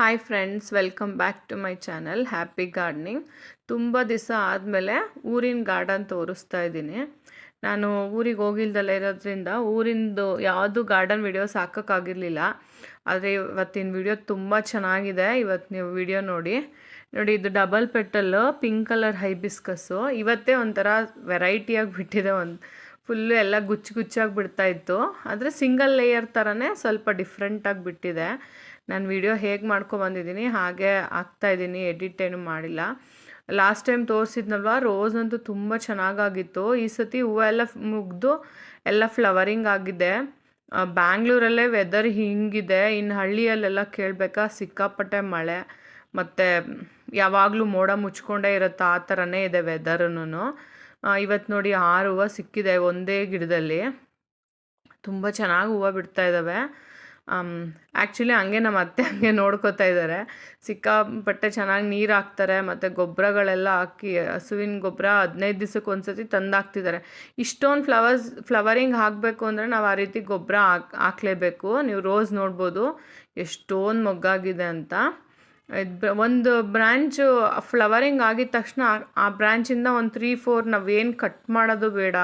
Hi friends welcome back to my channel happy gardening ತುಂಬ ದಿವಸ ಆದಮೇಲೆ ಊರಿನ ಗಾರ್ಡನ್ ತೋರಿಸ್ತಾ ಇದ್ದೀನಿ. ನಾನು ಊರಿಗೆ ಹೋಗಿಲ್ದಲ್ಲ ಇರೋದ್ರಿಂದ ಊರಿಂದು ಯಾವುದು ಗಾರ್ಡನ್ ವೀಡಿಯೋಸ್ ಹಾಕೋಕ್ಕಾಗಿರಲಿಲ್ಲ. ಆದರೆ ಇವತ್ತಿನ ವಿಡಿಯೋ ತುಂಬ ಚೆನ್ನಾಗಿದೆ. ಇವತ್ತು ನೀವು ವಿಡಿಯೋ ನೋಡಿ. ನೋಡಿ, ಇದು double petal pink colour hibiscus ಇವತ್ತೇ ಒಂಥರ ವೆರೈಟಿಯಾಗಿ ಬಿಟ್ಟಿದೆ ಒಂದು. ಫುಲ್ಲು ಎಲ್ಲ ಗುಚ್ಚು ಗುಚ್ಚಾಗಿ ಬಿಡ್ತಾ ಇತ್ತು. ಆದರೆ ಸಿಂಗಲ್ ಲೇಯರ್ ಥರನೇ ಸ್ವಲ್ಪ ಡಿಫ್ರೆಂಟಾಗಿ ಬಿಟ್ಟಿದೆ. ನಾನು ವಿಡಿಯೋ ಹೇಗೆ ಮಾಡ್ಕೊಬಂದಿದ್ದೀನಿ, ಹಾಗೆ ಹಾಕ್ತಾಯಿದ್ದೀನಿ ಎಡಿಟ್ ಏನು ಮಾಡಿಲ್ಲ. ಲಾಸ್ಟ್ ಟೈಮ್ ತೋರಿಸಿದ್ನಲ್ವ ರೋಸ್ ಅಂತೂ ತುಂಬ ಚೆನ್ನಾಗಾಗಿತ್ತು. ಈ ಸತಿ ಹೂವು ಎಲ್ಲ ಮುಗ್ದು ಎಲ್ಲ ಫ್ಲವರಿಂಗ್ ಆಗಿದೆ. ಬ್ಯಾಂಗ್ಳೂರಲ್ಲೇ ವೆದರ್ ಹಿಂಗಿದೆ. ಇನ್ನು ಹಳ್ಳಿಯಲ್ಲೆಲ್ಲ ಕೇಳಬೇಕಾ, ಸಿಕ್ಕಾಪಟ್ಟೆ ಮಳೆ. ಮತ್ತು ಯಾವಾಗಲೂ ಮೋಡ ಮುಚ್ಕೊಂಡೇ ಇರುತ್ತೆ, ಆ ಥರನೇ ಇದೆ ವೆದರ್ನು ಇವತ್ತು ನೋಡಿ ಆರು ಹೂವು ಸಿಕ್ಕಿದೆ ಒಂದೇ ಗಿಡದಲ್ಲಿ. ತುಂಬ ಚೆನ್ನಾಗಿ ಹೂವು ಬಿಡ್ತಾ ಇದ್ದಾವೆ ಆ್ಯಕ್ಚುಲಿ ಹಂಗೆ ನಮ್ಮ ಅತ್ತೆ ಹಂಗೆ ನೋಡ್ಕೋತಾ ಇದ್ದಾರೆ ಸಿಕ್ಕಾಪಟ್ಟೆ ಚೆನ್ನಾಗಿ ನೀರು ಹಾಕ್ತಾರೆ, ಮತ್ತು ಗೊಬ್ಬರಗಳೆಲ್ಲ ಹಾಕಿ, ಹಸುವಿನ ಗೊಬ್ಬರ ಹದಿನೈದು ದಿವ್ಸಕ್ಕೆ ಒಂದ್ಸತಿ ತಂದು ಹಾಕ್ತಿದ್ದಾರೆ ಇಷ್ಟೊಂದು ಫ್ಲವರ್ಸ್ ಫ್ಲವರಿಂಗ್ ಹಾಕಬೇಕು ಅಂದರೆ ನಾವು ಆ ರೀತಿ ಗೊಬ್ಬರ ಹಾಕ್, ಹಾಕ್ಲೇಬೇಕು. ನೀವು ರೋಸ್ ನೋಡ್ಬೋದು. ಎಷ್ಟೊಂದು ಮೊಗ್ಗಾಗಿದೆ ಅಂತ. ಒಂದು ಬ್ರ್ಯಾಂಚು ಫ್ಲವರಿಂಗ್ ಆಗಿದ ತಕ್ಷಣ ಆ- ಆ ಬ್ರ್ಯಾಂಚಿಂದ ಒಂದು ತ್ರೀ ಫೋರ್ ನಾವೇನು ಕಟ್ ಮಾಡೋದು ಬೇಡ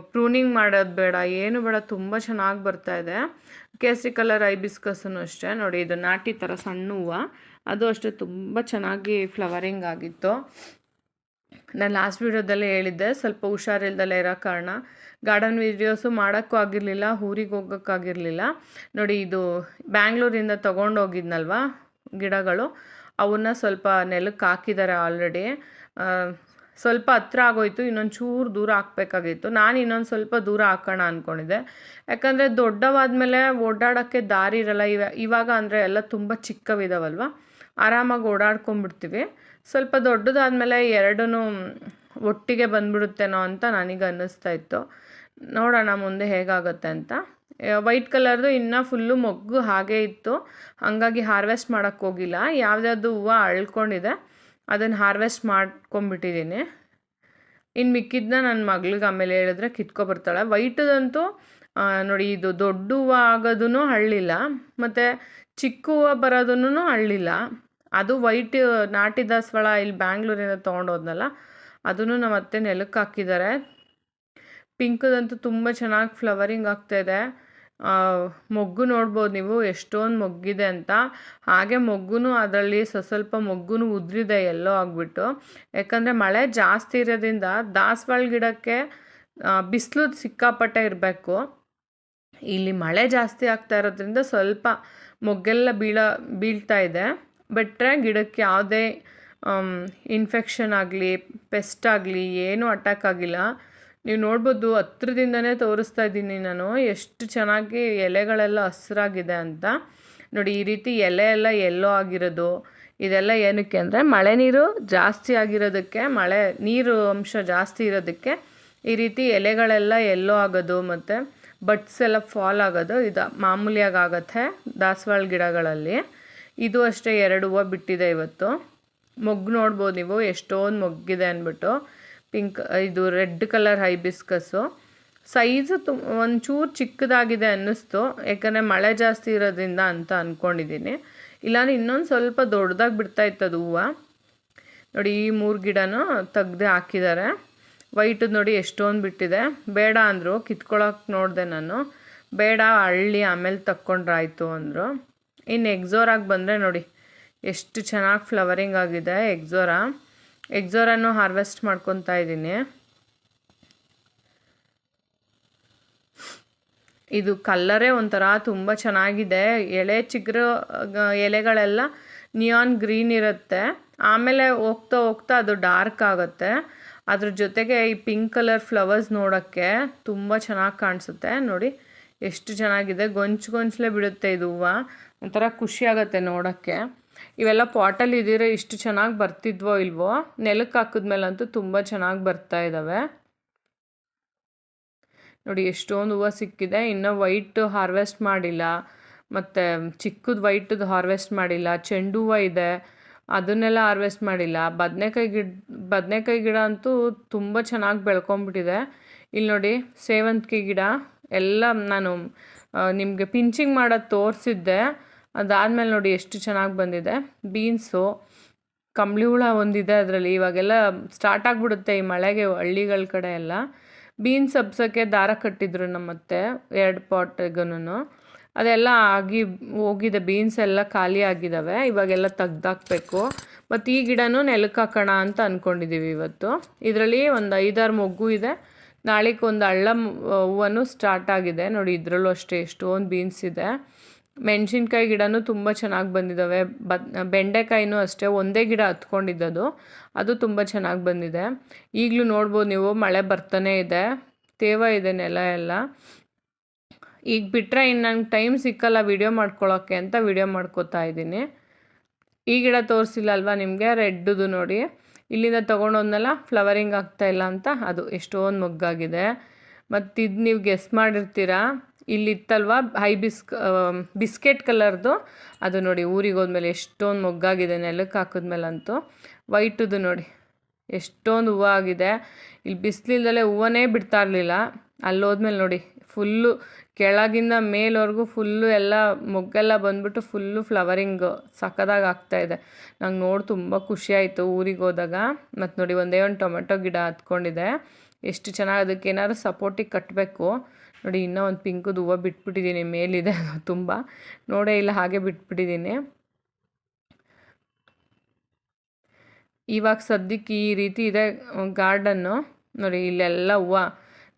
ಪ್ರೂನಿಂಗ್ ಮಾಡೋದು ಬೇಡ, ಏನು ಬೇಡ, ತುಂಬ ಚೆನ್ನಾಗಿ ಬರ್ತಾ ಇದೆ. ಕೇಸರಿ ಕಲರ್ ಐಬಿಸ್ಕಸ್ಸೂ ಅಷ್ಟೇ. ನೋಡಿ, ಇದು ನಾಟಿ ಥರ ಸಣ್ಣ ಹೂವು. ಅದು ಅಷ್ಟೇ ತುಂಬ ಚೆನ್ನಾಗಿ ಫ್ಲವರಿಂಗ್ ಆಗಿತ್ತು. ನಾನು ಲಾಸ್ಟ್ ವೀಡಿಯೋದಲ್ಲೇ ಹೇಳಿದ್ದೆ, ಸ್ವಲ್ಪ ಹುಷಾರಿಲ್ದಲ್ಲೇ ಇರೋ ಕಾರಣ. ಗಾರ್ಡನ್ ವೀಡಿಯೋಸು ಮಾಡೋಕ್ಕೂ ಆಗಿರಲಿಲ್ಲ, ಊರಿಗೆ ಹೋಗೋಕ್ಕಾಗಿರಲಿಲ್ಲ ನೋಡಿ, ಇದು ಬ್ಯಾಂಗ್ಳೂರಿಂದ ತೊಗೊಂಡೋಗಿದ್ನಲ್ವ ಗಿಡಗಳು. ಅವನ್ನ ಸ್ವಲ್ಪ ನೆಲಕ್ಕೆ ಹಾಕಿದ್ದಾರೆ ಆಲ್ರೆಡಿ ಸ್ವಲ್ಪ ಹತ್ರ ಆಗೋಯ್ತು, ಇನ್ನೊಂದು ಚೂರು ದೂರ ಹಾಕ್ಬೇಕಾಗಿತ್ತು. ನಾನು ಇನ್ನೊಂದು ಸ್ವಲ್ಪ ದೂರ ಹಾಕೋಣ ಅಂದ್ಕೊಂಡಿದ್ದೆ ಯಾಕಂದರೆ ದೊಡ್ಡವಾದ ಮೇಲೆ ಓಡಾಡೋಕ್ಕೆ ದಾರಿ ಇರಲ್ಲ. ಇವ, ಇವಾಗ ಅಂದರೆ ಎಲ್ಲ ತುಂಬ ಚಿಕ್ಕವಿದಾವಲ್ವ? ಆರಾಮಾಗಿ ಓಡಾಡ್ಕೊಂಡ್ಬಿಡ್ತೀವಿ. ಸ್ವಲ್ಪ ದೊಡ್ಡದಾದ್ಮೇಲೆ ಎರಡೂ ಒಟ್ಟಿಗೆ ಬಂದ್ಬಿಡುತ್ತೇನೋ ಅಂತ ನನಗೆ ಅನ್ನಿಸ್ತಾ ಇತ್ತು. ನೋಡೋಣ ಮುಂದೆ ಹೇಗಾಗುತ್ತೆ ಅಂತ. ವೈಟ್ ಕಲರ್ದು ಇನ್ನೂ ಫುಲ್ಲು ಮೊಗ್ಗು ಹಾಗೇ ಇತ್ತು. ಹಾಗಾಗಿ ಹಾರ್ವೆಸ್ಟ್ ಮಾಡೋಕ್ಕೋಗಿಲ್ಲ ಹೋಗಿಲ್ಲ. ಹೂವು ಅಳ್ಕೊಂಡಿದೆ. ಅದನ್ನು ಹಾರ್ವೆಸ್ಟ್ ಮಾಡ್ಕೊಂಬಿಟ್ಟಿದ್ದೀನಿ ಇನ್ನು ಮಿಕ್ಕಿದ್ದನ್ನ ನನ್ನ ಮಗಳಿಗೆ ಆಮೇಲೆ ಹೇಳಿದ್ರೆ ಕಿತ್ಕೊಬರ್ತಾಳೆ. ವೈಟದಂತೂ ಆ, ನೋಡಿ ಇದು ದೊಡ್ಡ ಹೂವು ಆಗೋದೂ ಹಳ್ಳಿಲ್ಲ ಮತ್ತು ಚಿಕ್ಕ ಹೂವು ಬರೋದನ್ನು ಹಳ್ಳಿಲ್ಲ. ಅದು ವೈಟ್ ನಾಟಿ ದಾಸವಾಳ ಇಲ್ಲಿ ಬ್ಯಾಂಗ್ಳೂರಿಂದ ತೊಗೊಂಡೋದ್ನಲ್ಲ ಅದನ್ನು ನಮ್ಮ ಅತ್ತೆ ನೆಲಕ್ಕೆ ಹಾಕಿದ್ದಾರೆ ಪಿಂಕದಂತೂ ತುಂಬ ಚೆನ್ನಾಗಿ ಫ್ಲವರಿಂಗ್ ಆಗ್ತಾಯಿದೆ ಮೊಗ್ಗು ನೋಡ್ಬೋದು ನೀವು, ಎಷ್ಟೊಂದು ಮೊಗ್ಗಿದೆ ಅಂತ. ಹಾಗೆ ಮೊಗ್ಗು ಅದರಲ್ಲಿ ಸ್ವಲ್ಪ ಮೊಗ್ಗುನು ಉದ್ರಿದೆ ಎಲ್ಲೋ ಆಗಿಬಿಟ್ಟು. ಯಾಕಂದರೆ ಮಳೆ ಜಾಸ್ತಿ ಇರೋದ್ರಿಂದ ದಾಸವಾಳ ಗಿಡಕ್ಕೆ ಬಿಸಿಲು ಸಿಕ್ಕಾಪಟ್ಟೆ ಇರಬೇಕು. ಇಲ್ಲಿ ಮಳೆ ಜಾಸ್ತಿ ಆಗ್ತಾ ಇರೋದ್ರಿಂದ ಸ್ವಲ್ಪ ಮೊಗ್ಗೆಲ್ಲ ಬೀಳ, ಬೀಳ್ತಾ ಇದೆ. ಬಿಟ್ಟರೆ ಗಿಡಕ್ಕೆ ಯಾವುದೇ ಇನ್ಫೆಕ್ಷನ್ ಆಗಲಿ ಪೆಸ್ಟ್ ಆಗಲಿ, ಏನೂ ಅಟ್ಯಾಕ್ ಆಗಿಲ್ಲ. ನೀವು ನೋಡ್ಬೋದು ಹತ್ರದಿಂದನೇ ತೋರಿಸ್ತಾ ಇದ್ದೀನಿ ನಾನು. ಎಷ್ಟು ಚೆನ್ನಾಗಿ ಎಲೆಗಳೆಲ್ಲ ಹಸಿರಾಗಿದೆ ಅಂತ. ನೋಡಿ, ಈ ರೀತಿ ಎಲೆ ಎಲ್ಲ ಎಲ್ಲೋ ಆಗಿರೋದು. ಇದೆಲ್ಲ ಏನಕ್ಕೆ ಅಂದರೆ, ಮಳೆ ನೀರು ಜಾಸ್ತಿ ಆಗಿರೋದಕ್ಕೆ, ಮಳೆ ನೀರು ಅಂಶ ಜಾಸ್ತಿ ಇರೋದಕ್ಕೆ ಈ ರೀತಿ ಎಲೆಗಳೆಲ್ಲ ಎಲ್ಲೋ ಆಗೋದು ಮತ್ತು ಬಟ್ಸ್ ಎಲ್ಲ ಫಾಲ್ ಆಗೋದು. ಇದು ಮಾಮೂಲಿಯಾಗಿ ಆಗತ್ತೆ ದಾಸವಾಳ ಗಿಡಗಳಲ್ಲಿ. ಇದು ಅಷ್ಟೇ ಎರಡು ಹೂವು ಬಿಟ್ಟಿದೆ ಇವತ್ತು. ಮೊಗ್ಗು ನೋಡ್ಬೋದು ನೀವು, ಎಷ್ಟೊಂದು ಮೊಗ್ಗಿದೆ ಅಂದ್ಬಿಟ್ಟು. ಪಿಂಕ್, ಇದು ರೆಡ್ ಕಲರ್ ಹೈಬಿಸ್ಕಸ್ಸು. ಸೈಜು ತು ಒಂಚೂರು ಚಿಕ್ಕದಾಗಿದೆ ಅನ್ನಿಸ್ತು, ಯಾಕಂದರೆ ಮಳೆ ಜಾಸ್ತಿ ಇರೋದ್ರಿಂದ ಅಂತ ಅಂದ್ಕೊಂಡಿದ್ದೀನಿ ಇಲ್ಲಾಂದ್ರೆ ಇನ್ನೊಂದು ಸ್ವಲ್ಪ ದೊಡ್ಡದಾಗಿ ಬಿಡ್ತಾ ಇತ್ತು ಅದು ಹೂವು. ನೋಡಿ, ಈ ಮೂರು ಗಿಡನೂ ತೆಗ್ದು ಹಾಕಿದ್ದಾರೆ. ವೈಟ್ ನೋಡಿ ಎಷ್ಟೊಂದು ಬಿಟ್ಟಿದೆ. ಬೇಡ ಅಂದರು ಕಿತ್ಕೊಳಕ್ಕೆ ನೋಡಿದೆ ನಾನು. ಬೇಡ, ಹಳ್ಳಿ, ಆಮೇಲೆ ತಕ್ಕೊಂಡ್ರಾಯ್ತು ಅಂದರು. ಇನ್ನು ಎಕ್ಸೋರಾಗಿ ಬಂದರೆ ನೋಡಿ, ಎಷ್ಟು ಚೆನ್ನಾಗಿ ಫ್ಲವರಿಂಗ್ ಆಗಿದೆ ಎಕ್ಸೋರಾ. ಎಕ್ಸೋರನ್ನು ಹಾರ್ವೆಸ್ಟ್ ಮಾಡ್ಕೊತಾ ಇದ್ದೀನಿ. ಇದು ಕಲ್ಲರೇ ಒಂಥರ ತುಂಬ ಚೆನ್ನಾಗಿದೆ. ಎಳೆ ಚಿಗುರು ಎಲೆಗಳೆಲ್ಲ ನಿಯಾನ್ ಗ್ರೀನ್ ಇರುತ್ತೆ. ಆಮೇಲೆ ಹೋಗ್ತಾ ಹೋಗ್ತಾ ಅದು ಡಾರ್ಕ್ ಆಗುತ್ತೆ. ಅದ್ರ ಜೊತೆಗೆ ಈ ಪಿಂಕ್ ಕಲರ್ ಫ್ಲವರ್ಸ್ ನೋಡೋಕ್ಕೆ ತುಂಬ ಚೆನ್ನಾಗಿ ಕಾಣಿಸುತ್ತೆ. ನೋಡಿ, ಎಷ್ಟು ಚೆನ್ನಾಗಿದೆ. ಗೊಂಚು ಗೊಂಚಲೇ ಬಿಡುತ್ತೆ ಇದು ಹೂವು. ಒಂಥರ ಖುಷಿ ಆಗುತ್ತೆ ನೋಡೋಕ್ಕೆ. ಇವೆಲ್ಲ ಪಾಟಲ್ಲಿ ಇದ್ದೀರ? ಇಷ್ಟು ಚೆನ್ನಾಗಿ ಬರ್ತಿದ್ವೋ ಇಲ್ವೋ? ನೆಲಕ್ಕೆ ಹಾಕಿದ್ಮೇಲಂತೂ ತುಂಬ ಚೆನ್ನಾಗಿ ಬರ್ತಾ ಇದ್ದಾವೆ ನೋಡಿ, ಎಷ್ಟೊಂದು ಹೂವು ಸಿಕ್ಕಿದೆ. ಇನ್ನೂ ವೈಟ್ ಹಾರ್ವೆಸ್ಟ್ ಮಾಡಿಲ್ಲ. ಮತ್ತು ಚಿಕ್ಕದು ವೈಟದ್ದು ಹಾರ್ವೆಸ್ಟ್ ಮಾಡಿಲ್ಲ. ಚೆಂಡು ಹೂವು ಇದೆ. ಅದನ್ನೆಲ್ಲ ಹಾರ್ವೆಸ್ಟ್ ಮಾಡಿಲ್ಲ. ಬದನೆಕಾಯಿ ಗಿಡ ಬದನೆಕಾಯಿ ಗಿಡ ಅಂತೂ ತುಂಬ ಚೆನ್ನಾಗಿ ಬೆಳ್ಕೊಂಬಿಟ್ಟಿದೆ. ಇಲ್ಲಿ ನೋಡಿ, ಸೇವಂತಿಗೆ ಗಿಡ. ಎಲ್ಲ ನಾನು ನಿಮಗೆ ಪಿಂಚಿಂಗ್ ಮಾಡೋದು ತೋರಿಸಿದ್ದೆ. ಅದಾದಮೇಲೆ ನೋಡಿ ಎಷ್ಟು ಚೆನ್ನಾಗಿ ಬಂದಿದೆ. ಬೀನ್ಸು ಕಂಬಳಿ ಹುಳ ಒಂದಿದೆ ಅದರಲ್ಲಿ. ಇವಾಗೆಲ್ಲ ಸ್ಟಾರ್ಟ್ ಆಗಿಬಿಡುತ್ತೆ ಈ ಮಳೆಗೆ ಹಳ್ಳಿಗಳ ಕಡೆ ಎಲ್ಲ. ಬೀನ್ಸ್ ಹಬ್ಸೋಕ್ಕೆ ದಾರ ಕಟ್ಟಿದ್ರು ನಮ್ಮತ್ತೆ, ಎರಡು ಪಾಟ್ಗೂ ಅದೆಲ್ಲ ಆಗಿ ಹೋಗಿದೆ. ಬೀನ್ಸ್ ಎಲ್ಲ ಖಾಲಿ ಆಗಿದ್ದಾವೆ ಇವಾಗೆಲ್ಲ ತೆಗ್ದಾಕ್ಬೇಕು. ಮತ್ತು ಈ ಗಿಡನೂ ನೆಲಕ್ಕೆ ಹಾಕೋಣ ಅಂತ ಅಂದ್ಕೊಂಡಿದ್ದೀವಿ ಇವತ್ತು. ಇದರಲ್ಲಿ ಒಂದು ಐದಾರು ಮೊಗ್ಗು ಇದೆ. ನಾಳೆಗೆ ಒಂದು ಹಳ್ಳ ಹೂವನ್ನು ಸ್ಟಾರ್ಟ್ ಆಗಿದೆ. ನೋಡಿ ಇದರಲ್ಲೂ ಅಷ್ಟೇ ಎಷ್ಟೊಂದು ಬೀನ್ಸ್ ಇದೆ. ಮೆಣಸಿನ್ಕಾಯಿ ಗಿಡನೂ ತುಂಬ ಚೆನ್ನಾಗಿ ಬಂದಿದ್ದಾವೆ ಬತ್ ಬೆಂಡೆಕಾಯಿನೂ ಅಷ್ಟೇ ಒಂದೇ ಗಿಡ ಹತ್ಕೊಂಡಿದ್ದದು. ಅದು ತುಂಬ ಚೆನ್ನಾಗಿ ಬಂದಿದೆ. ಈಗಲೂ ನೋಡ್ಬೋದು ನೀವು, ಮಳೆ ಬರ್ತಾನೆ ಇದೆ. ತೇವ ಇದೆ ನೆಲ ಎಲ್ಲ. ಈಗ ಬಿಟ್ಟರೆ ಇನ್ನು ನಂಗೆ ಟೈಮ್ ಸಿಕ್ಕಲ್ಲ ವಿಡಿಯೋ ಮಾಡ್ಕೊಳ್ಳೋಕ್ಕೆ ಅಂತ ವಿಡಿಯೋ ಮಾಡ್ಕೋತಾ ಇದ್ದೀನಿ. ಈ ಗಿಡ ತೋರಿಸಿಲ್ಲ ಅಲ್ವಾ ನಿಮಗೆ? ರೆಡ್ದು ನೋಡಿ. ಇಲ್ಲಿಂದ ತೊಗೊಂಡೋದ್ನೆಲ್ಲ, ಫ್ಲವರಿಂಗ್ ಆಗ್ತಾಯಿಲ್ಲ ಅಂತ. ಅದು ಎಷ್ಟೊಂದು ಮೊಗ್ಗಾಗಿದೆ. ಮತ್ತು ಇದು ನೀವು ಗೆಸ್ ಮಾಡಿರ್ತೀರಾ? ಇಲ್ಲಿತ್ತಲ್ವ? ಹೈ ಬಿಸ್ಕ್ ಬಿಸ್ಕೆಟ್ ಕಲರ್ದು. ಅದು ನೋಡಿ, ಊರಿಗೆ ಹೋದ್ಮೇಲೆ ಎಷ್ಟೊಂದು ಮೊಗ್ಗಾಗಿದೆ ನೆಲಕ್ಕೆ ಹಾಕಿದ್ಮೇಲಂತೂ. ವೈಟದು ನೋಡಿ, ಎಷ್ಟೊಂದು ಹೂವು ಆಗಿದೆ. ಇಲ್ಲಿ ಬಿಸಿಲಿಲ್ದಲೇ ಹೂವನೇ ಬಿಡ್ತಾ ಇರಲಿಲ್ಲ. ಅಲ್ಲಿ ಹೋದ್ಮೇಲೆ ನೋಡಿ, ಫುಲ್ಲು ಕೆಳಗಿಂದ ಮೇಲ್ವರೆಗೂ ಫುಲ್ಲು ಎಲ್ಲ ಮೊಗ್ಗೆಲ್ಲ ಬಂದ್ಬಿಟ್ಟು ಫುಲ್ಲು ಫ್ಲವರಿಂಗ್ ಸಕ್ಕದಾಗಿ ಆಗ್ತಾಯಿದೆ ನಂಗೆ ನೋಡಿ ತುಂಬ ಖುಷಿಯಾಯಿತು ಊರಿಗೆ ಹೋದಾಗ. ಮತ್ತು ನೋಡಿ, ಒಂದೇ ಒಂದು ಟೊಮೆಟೊ ಗಿಡ ಹತ್ಕೊಂಡಿದೆ. ಎಷ್ಟು ಚೆನ್ನಾಗಿ ಅದಕ್ಕೆ ಏನಾದ್ರು ಸಪೋರ್ಟಿಗೆ ಕಟ್ಟಬೇಕು ನೋಡಿ, ಇನ್ನೂ ಒಂದು ಪಿಂಕದ ಹೂವು ಬಿಟ್ಬಿಟ್ಟಿದ್ದೀನಿ, ಮೇಲಿದೆ ಅದು ತುಂಬ. ನೋಡೇ ಇಲ್ಲ, ಹಾಗೆ ಬಿಟ್ಬಿಟ್ಟಿದ್ದೀನಿ. ಇವಾಗ ಸದ್ಯಕ್ಕೆ ಈ ರೀತಿ ಇದೆ ಗಾರ್ಡನ್ನು. ನೋಡಿ, ಇಲ್ಲೆಲ್ಲ ಹೂವು.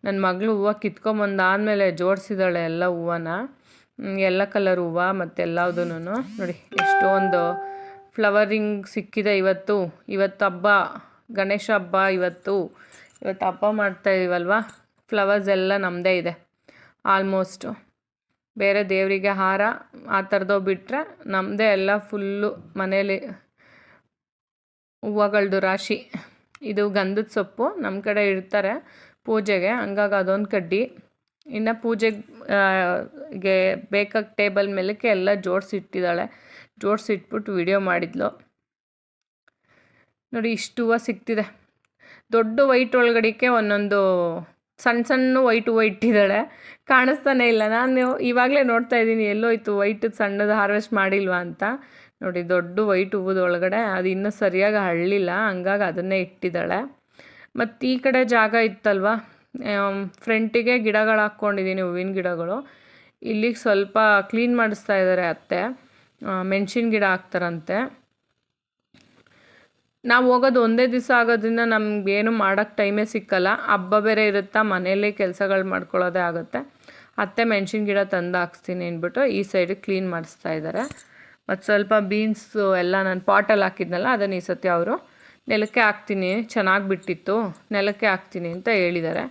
ನನ್ನ ಮಗಳು ಹೂವು ಕಿತ್ಕೊಂಬಂದಾದಮೇಲೆ ಜೋಡಿಸಿದಾಳೆ ಎಲ್ಲ ಹೂವನ. ಎಲ್ಲ ಕಲರ್ ಹೂವು ಮತ್ತು ಎಲ್ಲದೂ ನೋಡಿ, ಎಷ್ಟೊಂದು ಫ್ಲವರಿಂಗ್ ಸಿಕ್ಕಿದೆ ಇವತ್ತು. ಇವತ್ತು ಹಬ್ಬ, ಗಣೇಶ ಹಬ್ಬ ಇವತ್ತು. ಇವತ್ತು ಹಬ್ಬ ಮಾಡ್ತಾ ಇದ್ದೀವಲ್ವ ಫ್ಲವರ್ಸ್ ಎಲ್ಲ ನಮ್ಮದೇ ಇದೆ. ಆಲ್ಮೋಸ್ಟು ಬೇರೆ ದೇವರಿಗೆ ಹಾರ ಆ ಥರದವು ಬಿಟ್ಟರೆ ನಮ್ಮದೇ ಎಲ್ಲ ಫುಲ್ಲು ಮನೇಲಿ ಹೂವುಗಳ್ದು ರಾಶಿ. ಇದು ಗಂಧದ ಸೊಪ್ಪು. ನಮ್ಮ ಕಡೆ ಇಡ್ತಾರೆ ಪೂಜೆಗೆ. ಹಂಗಾಗಿ ಅದೊಂದು ಕಡ್ಡಿ. ಇನ್ನು ಪೂಜೆಗೆ ಬೇಕಾದ ಟೇಬಲ್ ಮೇಲಕ್ಕೆ ಎಲ್ಲ ಜೋಡಿಸಿಟ್ಟಿದ್ದಾಳೆ ಜೋಡಿಸಿಟ್ಬಿಟ್ಟು ವಿಡಿಯೋ ಮಾಡಿದ್ಲು. ನೋಡಿ ಇಷ್ಟು ಹೂವು ಸಿಗ್ತಿದೆ ದೊಡ್ಡ ವೈಟ್ ಒಳಗಡಿಕೆ ಒಂದೊಂದು ಸಣ್ಣ ಸಣ್ಣ ವೈಟ್ ಹೂವು ಇಟ್ಟಿದ್ದಾಳೆ ಕಾಣಿಸ್ತಾನೆ ಇಲ್ಲ. ನಾನು ಇವಾಗಲೇ ನೋಡ್ತಾ ಇದ್ದೀನಿ, ಎಲ್ಲೋಯ್ತು ವೈಟ್ ಸಣ್ಣದು ಹಾರ್ವೆಸ್ಟ್ ಮಾಡಿಲ್ವಾ ಅಂತ. ನೋಡಿ, ದೊಡ್ಡ ವೈಟ್ ಹೂವುದೊಳಗಡೆ, ಅದು ಇನ್ನೂ ಸರಿಯಾಗಿ ಹಳ್ಳಿಲ್ಲ ಹಂಗಾಗಿ ಅದನ್ನೇ ಇಟ್ಟಿದ್ದಾಳೆ. ಮತ್ತು ಈ ಕಡೆ ಜಾಗ ಇತ್ತಲ್ವ? ಫ್ರಂಟಿಗೆ ಗಿಡಗಳು ಹಾಕ್ಕೊಂಡಿದ್ದೀನಿ, ಹೂವಿನ ಗಿಡಗಳು. ಇಲ್ಲಿಗೆ ಸ್ವಲ್ಪ ಕ್ಲೀನ್ ಮಾಡಿಸ್ತಾ ಇದ್ದಾರೆ ಅತ್ತೆ. ಮೆಣಸಿನ ಗಿಡ ಹಾಕ್ತಾರಂತೆ. ನಾವು ಹೋಗೋದು ಒಂದೇ ದಿವಸ ಆಗೋದ್ರಿಂದ ನಮ್ಗೆ ಏನು ಮಾಡೋಕ್ಕೆ ಟೈಮೇ ಸಿಕ್ಕಲ್ಲ. ಹಬ್ಬ ಬೇರೆ ಇರುತ್ತಾ ಮನೆಯಲ್ಲೇ ಕೆಲಸಗಳು ಮಾಡ್ಕೊಳ್ಳೋದೇ ಆಗುತ್ತೆ. ಅತ್ತೆ ಮೆಣಸಿನ ಗಿಡ ತಂದು ಹಾಕ್ಸ್ತೀನಿ ಅಂದ್ಬಿಟ್ಟು ಈ ಸೈಡ್ ಕ್ಲೀನ್ ಮಾಡಿಸ್ತಾ ಇದ್ದಾರೆ ಮತ್ತು ಸ್ವಲ್ಪ ಬೀನ್ಸು ಎಲ್ಲ ನಾನು ಪಾಟಲ್ಲಿ ಹಾಕಿದ್ನಲ್ಲ ಅದನ್ನು ಈ ಸತಿ ಅವರು ನೆಲಕ್ಕೆ ಹಾಕ್ತೀನಿ. ಚೆನ್ನಾಗಿ ಬಿಟ್ಟಿತ್ತು. ನೆಲಕ್ಕೆ ಹಾಕ್ತೀನಿ ಅಂತ ಹೇಳಿದ್ದಾರೆ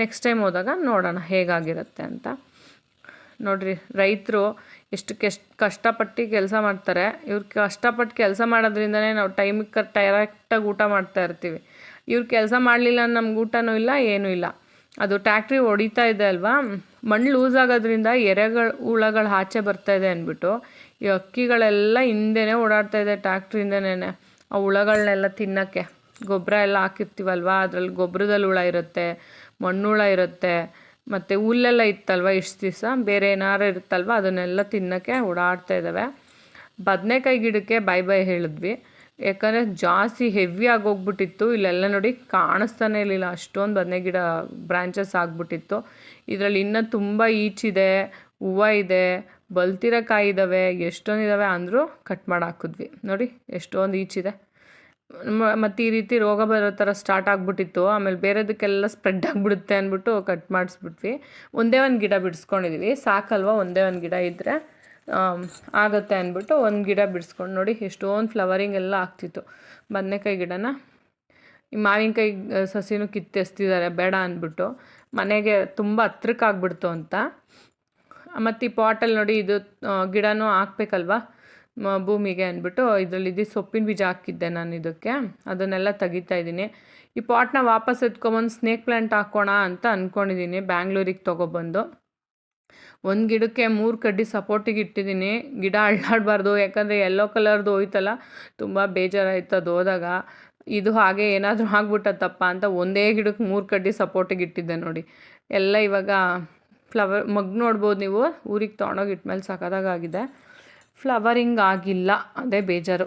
ನೆಕ್ಸ್ಟ್ ಟೈಮ್ ಹೋದಾಗ ನೋಡೋಣ ಹೇಗಾಗಿರುತ್ತೆ ಅಂತ. ನೋಡಿರಿ, ರೈತರು ಎಷ್ಟು ಕೆಷ್ಟು ಕಷ್ಟಪಟ್ಟು ಕೆಲಸ ಮಾಡ್ತಾರೆ. ಇವ್ರು ಕಷ್ಟಪಟ್ಟು ಕೆಲಸ ಮಾಡೋದ್ರಿಂದನೇ ನಾವು ಟೈಮಿಗೆ ಕರೆಕ್ಟ್ ಡೈರೆಕ್ಟಾಗಿ ಊಟ ಮಾಡ್ತಾ ಇರ್ತೀವಿ. ಇವ್ರು ಕೆಲಸ ಮಾಡಲಿಲ್ಲ ನಮ್ಗೆ ಊಟನೂ ಇಲ್ಲ, ಏನೂ ಇಲ್ಲ. ಅದು ಟ್ಯಾಕ್ಟ್ರಿ ಹೊಡಿತಾ ಇದೆ ಅಲ್ವಾ? ಮಣ್ಣು ಲೂಸ್ ಆಗೋದ್ರಿಂದ ಎರೆಗಳು, ಹುಳಗಳು ಆಚೆ ಬರ್ತಾ ಇದೆ ಅಂದ್ಬಿಟ್ಟು, ಈ ಅಕ್ಕಿಗಳೆಲ್ಲ ಹಿಂದೆನೇ ಓಡಾಡ್ತಾ ಇದೆ ಟ್ಯಾಕ್ಟ್ರಿಂದನೇ ಆ ಹುಳಗಳನ್ನೆಲ್ಲ ತಿನ್ನೋಕ್ಕೆ. ಗೊಬ್ಬರ ಎಲ್ಲ ಹಾಕಿರ್ತೀವಲ್ವಾ? ಅದರಲ್ಲಿ ಗೊಬ್ಬರದಲ್ಲಿ ಹುಳ ಇರುತ್ತೆ, ಮಣ್ಣು ಹುಳ ಇರುತ್ತೆ. ಮತ್ತು ಹುಲ್ಲೆಲ್ಲ ಇತ್ತಲ್ವ ಇಷ್ಟು ದಿವಸ? ಬೇರೆ ಏನಾರು ಇರುತ್ತಲ್ವ? ಅದನ್ನೆಲ್ಲ ತಿನ್ನೋಕ್ಕೆ ಓಡಾಡ್ತಾ ಇದ್ದಾವೆ ಬದನೆಕಾಯಿ ಗಿಡಕ್ಕೆ ಬೈ ಬೈ ಹೇಳಿದ್ವಿ. ಯಾಕಂದರೆ ಜಾಸ್ತಿ ಹೆವಿ ಆಗೋಗ್ಬಿಟ್ಟಿತ್ತು. ಇಲ್ಲೆಲ್ಲ ನೋಡಿ ಕಾಣಿಸ್ತಾನೆ ಇರಲಿಲ್ಲ. ಅಷ್ಟೊಂದು ಬದನೆ ಗಿಡ ಬ್ರಾಂಚಸ್ ಆಗಿಬಿಟ್ಟಿತ್ತು. ಇದರಲ್ಲಿ ಇನ್ನೂ ತುಂಬ ಈಚಿದೆ ಹೂವು ಇದೆ ಬಲ್ತಿರೋ ಕಾಯಿ ಇದ್ದಾವೆ ಎಷ್ಟೊಂದು ಇದ್ದಾವೆ ಅಂದರೂ ಕಟ್ ಮಾಡಿ ಹಾಕಿದ್ವಿ ನೋಡಿ, ಎಷ್ಟೊಂದು ಈಚಿದೆ ಮತ್ತು ಈ ರೀತಿ ರೋಗ ಬರೋ ಥರ ಸ್ಟಾರ್ಟ್ ಆಗಿಬಿಟ್ಟಿತ್ತು. ಆಮೇಲೆ ಬೇರೆದಕ್ಕೆಲ್ಲ ಸ್ಪ್ರೆಡ್ ಆಗಿಬಿಡುತ್ತೆ ಅಂದ್ಬಿಟ್ಟು ಕಟ್ ಮಾಡಿಸ್ಬಿಟ್ವಿ. ಒಂದೇ ಒಂದು ಗಿಡ ಬಿಡಿಸ್ಕೊಂಡಿದ್ವಿ. ಸಾಕಲ್ವ ಒಂದೇ ಒಂದು ಗಿಡ ಇದ್ದರೆ ಆಗುತ್ತೆ ಅಂದ್ಬಿಟ್ಟು ಒಂದು ಗಿಡ ಬಿಡಿಸ್ಕೊಂಡು ನೋಡಿ ಎಷ್ಟೊಂದು ಫ್ಲವರಿಂಗ್ ಎಲ್ಲ ಆಗ್ತಿತ್ತು. ಬದನೆಕಾಯಿ ಗಿಡನ. ಈ ಮಾವಿನಕಾಯಿ ಸಸಿನೂ ಕಿತ್ತೆಸ್ತಿದ್ದಾರೆ ಬೇಡ ಅಂದ್ಬಿಟ್ಟು. ಮನೆಗೆ ತುಂಬ ಹತ್ರಕ್ಕಾಗ್ಬಿಡ್ತು ಅಂತ. ಮತ್ತು ಈ ಪಾಟಲ್ಲಿ ನೋಡಿ ಇದು ಗಿಡನೂ ಹಾಕ್ಬೇಕಲ್ವ? ಭೂಮಿಗೆ ಅಂದ್ಬಿಟ್ಟು ಇದರಲ್ಲಿ ಇದು ಸೊಪ್ಪಿನ ಬೀಜ ಹಾಕಿದ್ದೆ ನಾನು ಇದಕ್ಕೆ. ಅದನ್ನೆಲ್ಲ ತೆಗಿತಾ ಇದ್ದೀನಿ. ಈ ಪಾಟ್ನ ವಾಪಸ್ ಎತ್ಕೊಂಬಂದು ಸ್ನೇಕ್ ಪ್ಲ್ಯಾಂಟ್ ಹಾಕೋಣ ಅಂತ ಅಂದ್ಕೊಂಡಿದ್ದೀನಿ ಬ್ಯಾಂಗ್ಳೂರಿಗೆ ತೊಗೊಬಂದು. ಒಂದು ಗಿಡಕ್ಕೆ ಮೂರು ಕಡ್ಡಿ ಸಪೋರ್ಟಿಗೆ ಇಟ್ಟಿದ್ದೀನಿ. ಗಿಡ ಅಳ್ಳಾಡಬಾರ್ದು. ಯಾಕಂದರೆ ಯೆಲ್ಲೋ ಕಲರ್ದು ಹೋಯ್ತಲ್ಲ, ತುಂಬ ಬೇಜಾರಾಯ್ತು ಅದು ಹೋದಾಗ. ಇದು ಹಾಗೆ ಏನಾದರೂ ಆಗ್ಬಿಟ್ಟತ್ತಪ್ಪ ಅಂತ ಒಂದೇ ಗಿಡಕ್ಕೆ ಮೂರು ಕಡ್ಡಿ ಸಪೋರ್ಟಿಗೆ ಇಟ್ಟಿದ್ದೆ ನೋಡಿ. ಎಲ್ಲ ಇವಾಗ ಫ್ಲವರ್ ಮಗ್ ನೋಡ್ಬೋದು ನೀವು. ಊರಿಗೆ ತೊಗೊಂಡೋಗಿ ಇಟ್ಮೇಲೆ ಸಖತ್ತಾಗಿದೆ ಫ್ಲವರಿಂಗ್ ಆಗಿಲ್ಲ. ಅದೇ ಬೇಜಾರು.